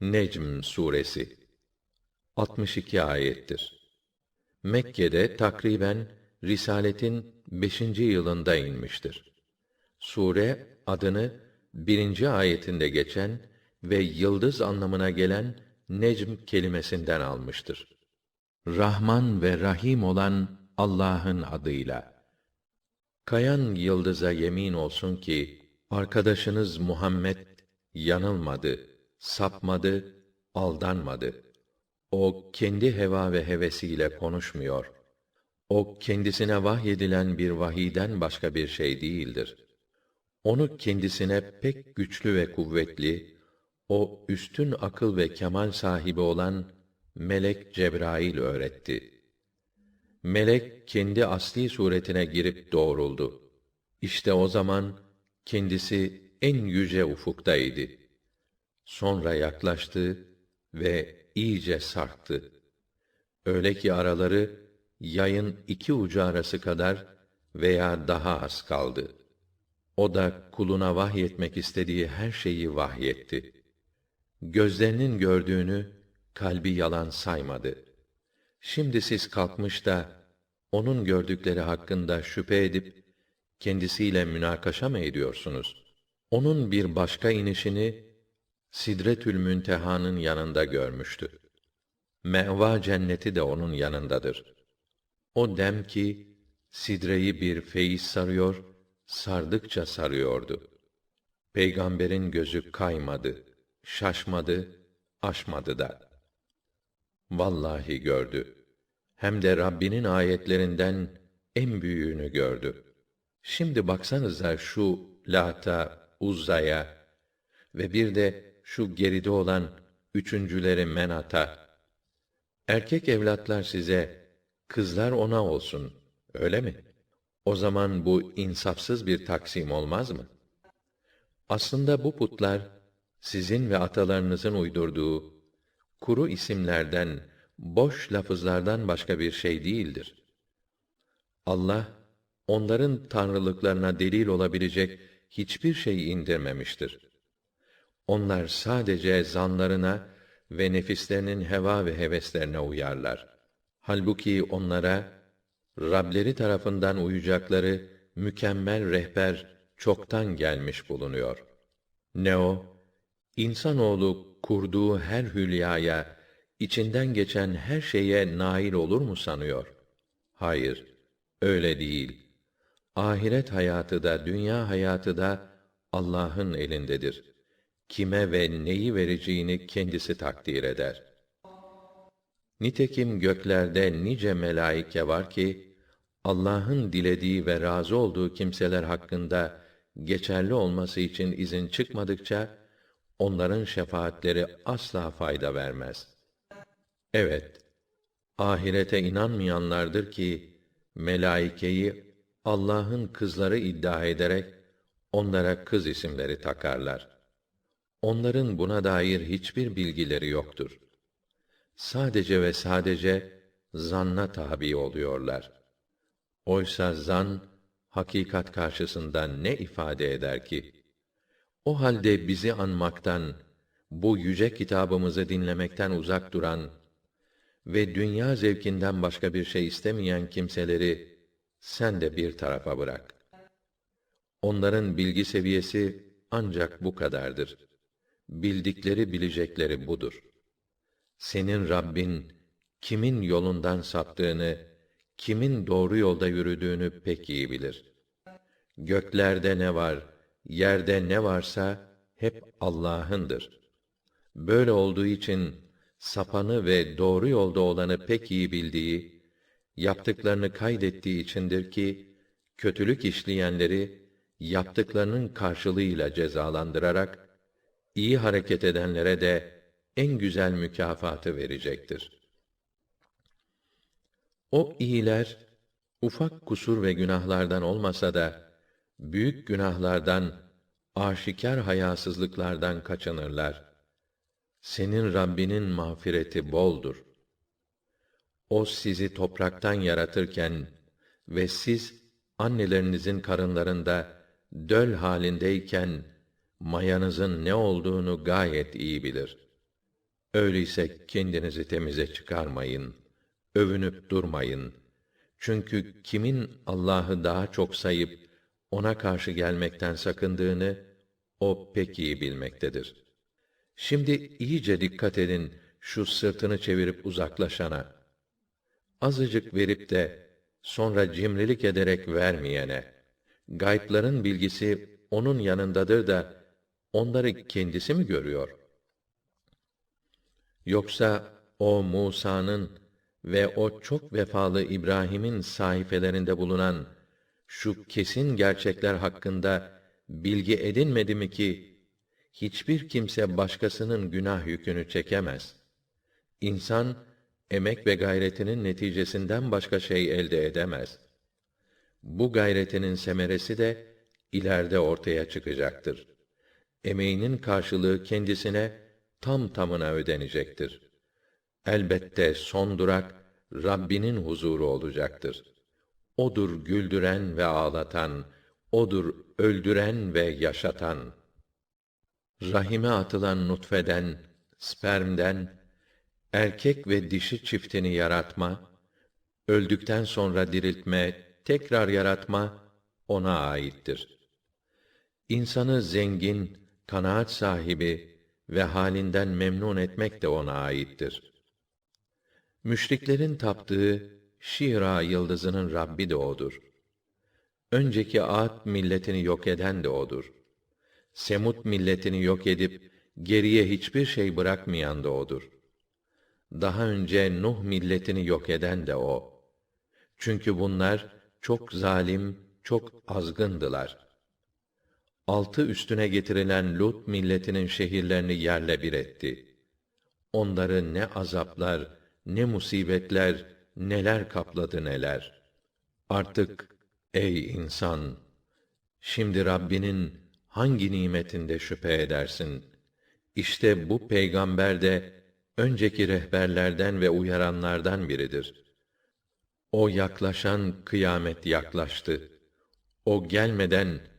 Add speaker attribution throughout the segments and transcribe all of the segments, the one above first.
Speaker 1: Necm suresi 62 ayettir. Mekke'de takriben risaletin 5. yılında inmiştir. Sure adını birinci ayetinde geçen ve yıldız anlamına gelen necm kelimesinden almıştır. Rahman ve Rahim olan Allah'ın adıyla. Kayan yıldıza yemin olsun ki arkadaşınız Muhammed yanılmadı, sapmadı, aldanmadı. O kendi heva ve hevesiyle konuşmuyor. O kendisine vahyedilen bir vahiden başka bir şey değildir. Onu kendisine pek güçlü ve kuvvetli, o üstün akıl ve kemal sahibi olan melek Cebrail öğretti. Melek kendi asli suretine girip doğruldu. İşte o zaman kendisi en yüce ufuktaydı. Sonra yaklaştı ve iyice sarktı. Öyle ki araları yayın iki ucu arası kadar veya daha az kaldı. O da kuluna vahyetmek istediği her şeyi vahyetti. Gözlerinin gördüğünü kalbi yalan saymadı. Şimdi siz kalkmış da onun gördükleri hakkında şüphe edip kendisiyle münakaşa mı ediyorsunuz? Onun bir başka inişini Sidretül Münteha'nın yanında görmüştü. Meva cenneti de onun yanındadır. O dem ki sidreyi bir feyiz sarıyor, sardıkça sarıyordu. Peygamberin gözü kaymadı, şaşmadı, aşmadı da. Vallahi gördü. Hem de Rabbinin ayetlerinden en büyüğünü gördü. Şimdi baksanıza şu Lata, Uzza'ya ve bir de şu geride olan üçüncüleri Menat'a. Erkek evlatlar size, kızlar ona olsun, öyle mi? O zaman bu insafsız bir taksim olmaz mı? Aslında bu putlar, sizin ve atalarınızın uydurduğu, kuru isimlerden, boş lafızlardan başka bir şey değildir. Allah, onların tanrılıklarına delil olabilecek hiçbir şey indirmemiştir. Onlar sadece zanlarına ve nefislerinin heva ve heveslerine uyarlar. Halbuki onlara Rableri tarafından uyacakları mükemmel rehber çoktan gelmiş bulunuyor. Ne o? İnsanoğlu kurduğu her hülyaya, içinden geçen her şeye nail olur mu sanıyor? Hayır, öyle değil. Ahiret hayatı da dünya hayatı da Allah'ın elindedir. Kime ve neyi vereceğini kendisi takdir eder. Nitekim göklerde nice melaike var ki Allah'ın dilediği ve razı olduğu kimseler hakkında geçerli olması için izin çıkmadıkça onların şefaatleri asla fayda vermez. Evet, ahirete inanmayanlardır ki melaikeyi Allah'ın kızları iddia ederek onlara kız isimleri takarlar. Onların buna dair hiçbir bilgileri yoktur. Sadece ve sadece zanna tabi oluyorlar. Oysa zan hakikat karşısında ne ifade eder ki? O halde bizi anmaktan, bu yüce kitabımızı dinlemekten uzak duran ve dünya zevkinden başka bir şey istemeyen kimseleri sen de bir tarafa bırak. Onların bilgi seviyesi ancak bu kadardır. Bildikleri bilecekleri budur. Senin Rabbin kimin yolundan saptığını, kimin doğru yolda yürüdüğünü pek iyi bilir. Göklerde ne var, yerde ne varsa hep Allah'ındır. Böyle olduğu için sapanı ve doğru yolda olanı pek iyi bildiği, yaptıklarını kaydettiği içindir ki kötülük işleyenleri yaptıklarının karşılığıyla cezalandırarak iyi hareket edenlere de en güzel mükafatı verecektir. O iyiler ufak kusur ve günahlardan olmasa da büyük günahlardan, aşikar hayasızlıklardan kaçınırlar. Senin Rabbinin mağfireti boldur. O sizi topraktan yaratırken ve siz annelerinizin karınlarında döl halindeyken mayanızın ne olduğunu gayet iyi bilir. Öyleyse kendinizi temize çıkarmayın, övünüp durmayın. Çünkü kimin Allah'ı daha çok sayıp ona karşı gelmekten sakındığını o pek iyi bilmektedir. Şimdi iyice dikkat edin şu sırtını çevirip uzaklaşana. Azıcık verip de sonra cimrilik ederek vermeyene. Gaybların bilgisi onun yanındadır da onları kendisi mi görüyor? Yoksa o Musa'nın ve o çok vefalı İbrahim'in sahifelerinde bulunan şu kesin gerçekler hakkında bilgi edinmedi mi ki hiçbir kimse başkasının günah yükünü çekemez. İnsan emek ve gayretinin neticesinden başka şey elde edemez. Bu gayretinin semeresi de ileride ortaya çıkacaktır. Emeğinin karşılığı kendisine tam tamına ödenecektir. Elbette son durak Rabbinin huzuru olacaktır. Odur güldüren ve ağlatan, odur öldüren ve yaşatan. Rahime atılan nutfeden, spermden, erkek ve dişi çiftini yaratma, öldükten sonra diriltme, tekrar yaratma ona aittir. İnsanı zengin, kanaat sahibi ve halinden memnun etmek de ona aittir. Müşriklerin taptığı Şira yıldızının Rabbi de odur. Önceki Ad milletini yok eden de odur. Semut milletini yok edip geriye hiçbir şey bırakmayan da odur. Daha önce Nuh milletini yok eden de o. Çünkü bunlar çok zalim, çok azgındılar. Altı üstüne getirilen Lut milletinin şehirlerini yerle bir etti. Onları ne azaplar, ne musibetler, neler kapladı neler. Artık ey insan, şimdi Rabbinin hangi nimetinde şüphe edersin? İşte bu peygamber de önceki rehberlerden ve uyaranlardan biridir. O yaklaşan kıyamet yaklaştı. O gelmeden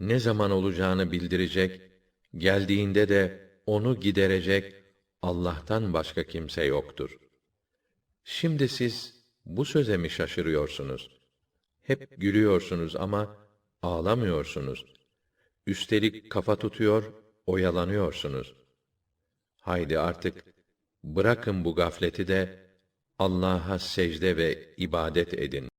Speaker 1: ne zaman olacağını bildirecek, geldiğinde de onu giderecek Allah'tan başka kimse yoktur. Şimdi siz bu söze mi şaşırıyorsunuz? Hep gülüyorsunuz ama ağlamıyorsunuz. Üstelik kafa tutuyor, oyalanıyorsunuz. Haydi artık bırakın bu gafleti de Allah'a secde ve ibadet edin.